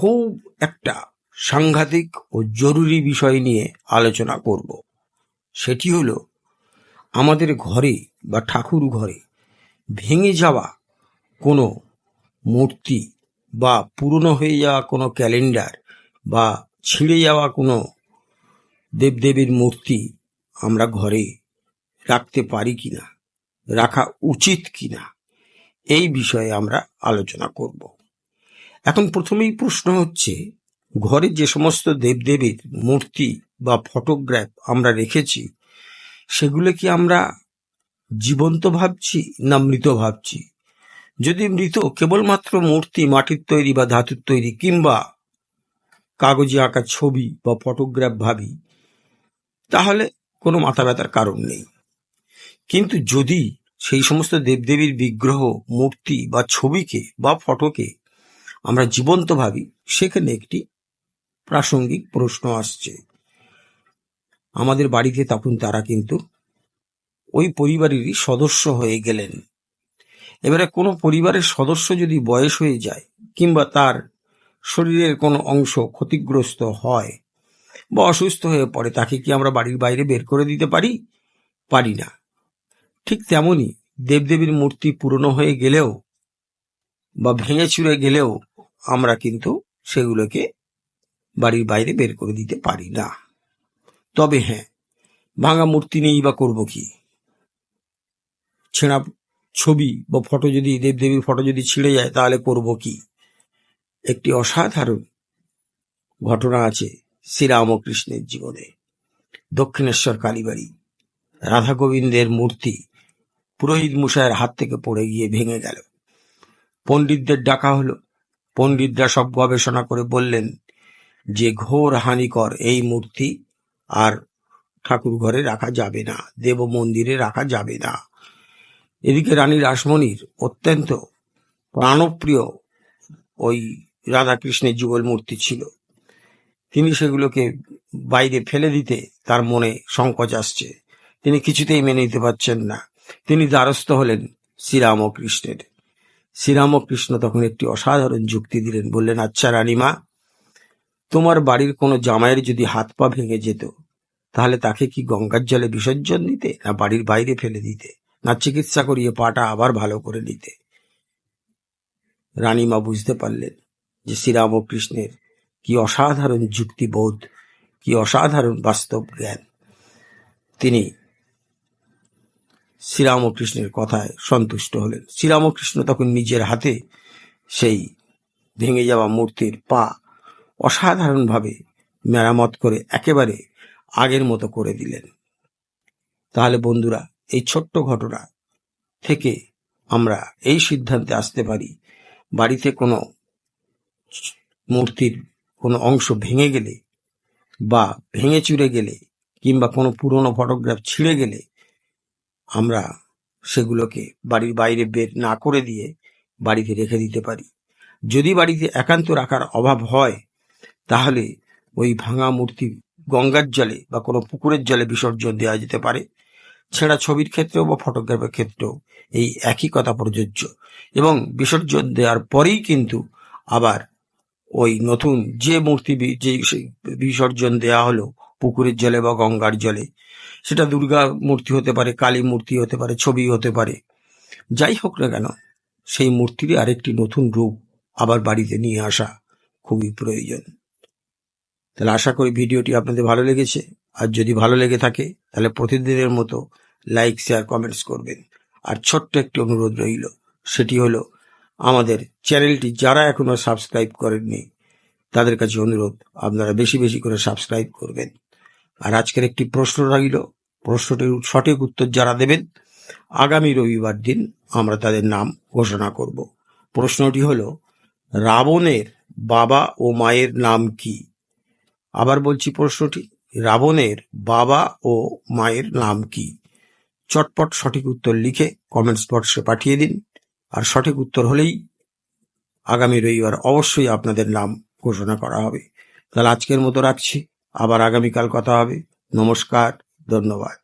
খুব একটা সাংঘাতিক ও জরুরি বিষয় নিয়ে আলোচনা করব। সেটি হলো, আমাদের ঘরে বা ঠাকুর ঘরে ভেঙে যাওয়া কোনো মূর্তি বা পুরনো হয়ে যাওয়া কোনো ক্যালেন্ডার বা ছিঁড়ে যাওয়া কোনো দেবদেবীর মূর্তি আমরা ঘরে রাখতে পারি কিনা, রাখা উচিত কিনা, এই বিষয়ে আমরা আলোচনা করব। এখন প্রথমেই প্রশ্ন হচ্ছে, ঘরে যে সমস্ত দেবদেবীর মূর্তি বা ফটোগ্রাফ আমরা রেখেছি, সেগুলো কি আমরা জীবন্ত ভাবছি না মৃত ভাবছি? যদি মৃত কেবলমাত্র মূর্তি, মাটির তৈরি বা ধাতুর তৈরি কিংবা কাগজে আঁকা ছবি বা ফটোগ্রাফ ভাবি, তাহলে কোনো মাথা ব্যথার কারণ নেই। কিন্তু যদি সেই সমস্ত দেবদেবীর বিগ্রহ, মূর্তি বা ছবিকে বা ফটোকে আমরা জীবন্ত ভাবি, সেখানে একটি প্রাসঙ্গিক প্রশ্ন আসছে। আমাদের বাড়িতে তখন তারা কিন্তু ওই পরিবারেরই সদস্য হয়ে গেলেন। এবারে কোনো পরিবারের সদস্য যদি বয়স হয়ে যায়, কিংবা তার শরীরের কোনো অংশ ক্ষতিগ্রস্ত হয়, বা অসুস্থ হয়ে পড়ে, তাকে কি আমরা বাড়ির বাইরে বের করে দিতে পারি? পারি না। ঠিক তেমনি দেবদেবীর মূর্তি পুরনো হয়ে গেলেও, বা ভেঙে চুরে গেলেও আমরা কিন্তু সেগুলোকে বাড়ির বাইরে বের করে দিতে পারি না। তবে হ্যাঁ ভাঙা মূর্তি নেই বা করব কি? ছেঁড়া ছবি বা ফটো যদি, দেবদেবীর ফটো যদি ছিঁড়ে যায়, তাহলে করব কি? একটি অসাধারণ ঘটনা আছে শ্রীরামকৃষ্ণের জীবনে। দক্ষিণেশ্বর কালীবাড়ি। রাধা গোবিন্দের মূর্তি পুরোহিত মশাইয়ের হাত থেকে পড়ে গিয়ে ভেঙে গেল। পণ্ডিতদের ডাকা হলো। পণ্ডিতরা সব গবেষণা করে বললেন যে ঘোর হানিকর এই মূর্তি আর ঠাকুর ঘরে রাখা যাবে না, দেব মন্দিরে রাখা যাবে না। এদিকে রানী রাসমণির অত্যন্ত প্রাণপ্রিয় ওই রাধাকৃষ্ণের যুগল মূর্তি ছিল। তিনি সেগুলোকে বাইরে ফেলে দিতে তার মনে সংকোচ আসছে। তিনি কিছুতেই মেনে নিতে পারছেন না। তিনি দ্বারস্থ হলেন শ্রীরামকৃষ্ণের। শ্রীরামকৃষ্ণ তখন একটি অসাধারণ যুক্তি দিলেন, বললেন আচ্ছা রানীমা, তোমার বাড়ির কোনো জামাইয়ের যদি হাত পা ভেঙে যেত, তাহলে তাকে কি গঙ্গার জলে বিসর্জন দিতে না বাড়ির বাইরে ফেলে দিতে, না চিকিৎসা করিয়ে পাটা আবার ভালো করে নিতে? রানীমা বুঝতে পারলেন যে শ্রীরামকৃষ্ণের কি অসাধারণ যুক্তিবোধ কি অসাধারণ বাস্তব জ্ঞান। তিনি শ্রীরামকৃষ্ণের কথায় সন্তুষ্ট হলেন। শ্রীরামকৃষ্ণ তখন নিজের হাতে সেই ভেঙে যাওয়া মূর্তির পা অসাধারণভাবে মেরামত করে একেবারে আগের মতো করে দিলেন। তাহলে বন্ধুরা, এই ছোট্ট ঘটনা থেকে আমরা এই সিদ্ধান্তে আসতে পারি, বাড়িতে কোনো মূর্তির কোনো অংশ ভেঙে গেলে বা ভেঙে চুরে গেলে কিংবা কোনো পুরনো ফটোগ্রাফ ছিঁড়ে গেলে আমরা সেগুলোকে বাড়ির বাইরে বের না করে দিয়ে বাড়িতে রেখে দিতে পারি। যদি বাড়িতে একান্ত রাখার অভাব হয়, তাহলে ওই ভাঙা মূর্তি গঙ্গার জলে বা কোনো পুকুরের জলে বিসর্জন দেওয়া যেতে পারে। ছেঁড়া ছবির ক্ষেত্রেও বা ফটোগ্রাফের ক্ষেত্রেও এই একই কথা প্রযোজ্য। এবং বিসর্জন দেওয়ার পরেই কিন্তু আবার ওই নতুন যে মূর্তি যে বিসর্জন দেওয়া হলো পুকুরের জলে বা গঙ্গার জলে। সেটা দুর্গা মূর্তি হতে পারে, কালী মূর্তি হতে পারে, ছবি হতে পারে। যাই হোক না কেন, সেই মূর্তিরই আরেকটি নতুন রূপ আবার বাড়িতে নিয়ে আসা খুবই প্রয়োজন। তাহলে আশা করি ভিডিওটি আপনাদের ভালো লেগেছে। আর যদি ভালো লেগে থাকে, তাহলে প্রতিদিনের মতো লাইক, শেয়ার, কমেন্টস করবেন। আর ছোট্ট একটি অনুরোধ রইল, সেটি হলো, আমাদের চ্যানেলটি যারা এখনও সাবস্ক্রাইব করেননি, তাদের কাছে অনুরোধ, আপনারা বেশি বেশি করে সাবস্ক্রাইব করবেন। আর আজকের একটি প্রশ্ন রইল। প্রশ্নটির সঠিক উত্তর যারা দেবেন, আগামী রবিবার দিন আমরা তাদের নাম ঘোষণা করব। প্রশ্নটি হলো, রাবণের বাবা ও মায়ের নাম কি? আবার বলছি প্রশ্নটি, রাবণের বাবা ও মায়ের নাম কি? চটপট সঠিক উত্তর লিখে কমেন্টস বক্সে পাঠিয়ে দিন। আর সঠিক উত্তর হলেই আগামী রবিবার অবশ্যই আপনাদের নাম ঘোষণা করা হবে। তাহলে আজকের মতো রাখছি। আবার আগামীকাল কথা হবে। নমস্কার ধন্যবাদ।